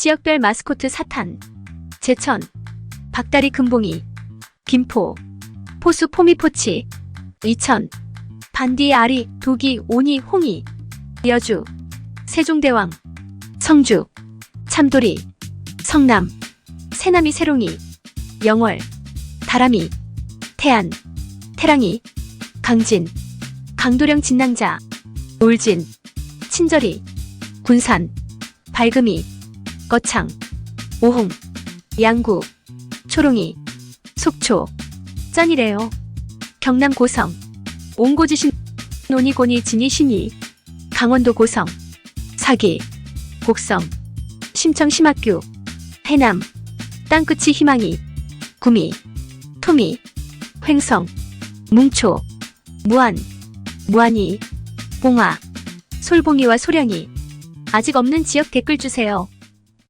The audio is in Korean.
지역별 마스코트 사탄, 제천, 박다리 금봉이, 김포, 포수 포미포치, 이천, 반디 아리, 도기, 오니, 홍이, 여주, 세종대왕, 성주, 참돌이, 성남, 새남이 새롱이, 영월, 다람이, 태안, 태랑이, 강진, 강도령 진낭자, 울진, 친절이, 군산, 밝음이, 거창, 오홍, 양구, 초롱이, 속초, 짠이래요. 경남 고성, 옹고지신, 논이고니 진이신이, 강원도 고성, 사기, 곡성, 심청 심학교, 해남, 땅끝이 희망이, 구미, 토미, 횡성, 뭉초, 무안, 무안이, 봉화, 솔봉이와 소량이. 아직 없는 지역 댓글 주세요.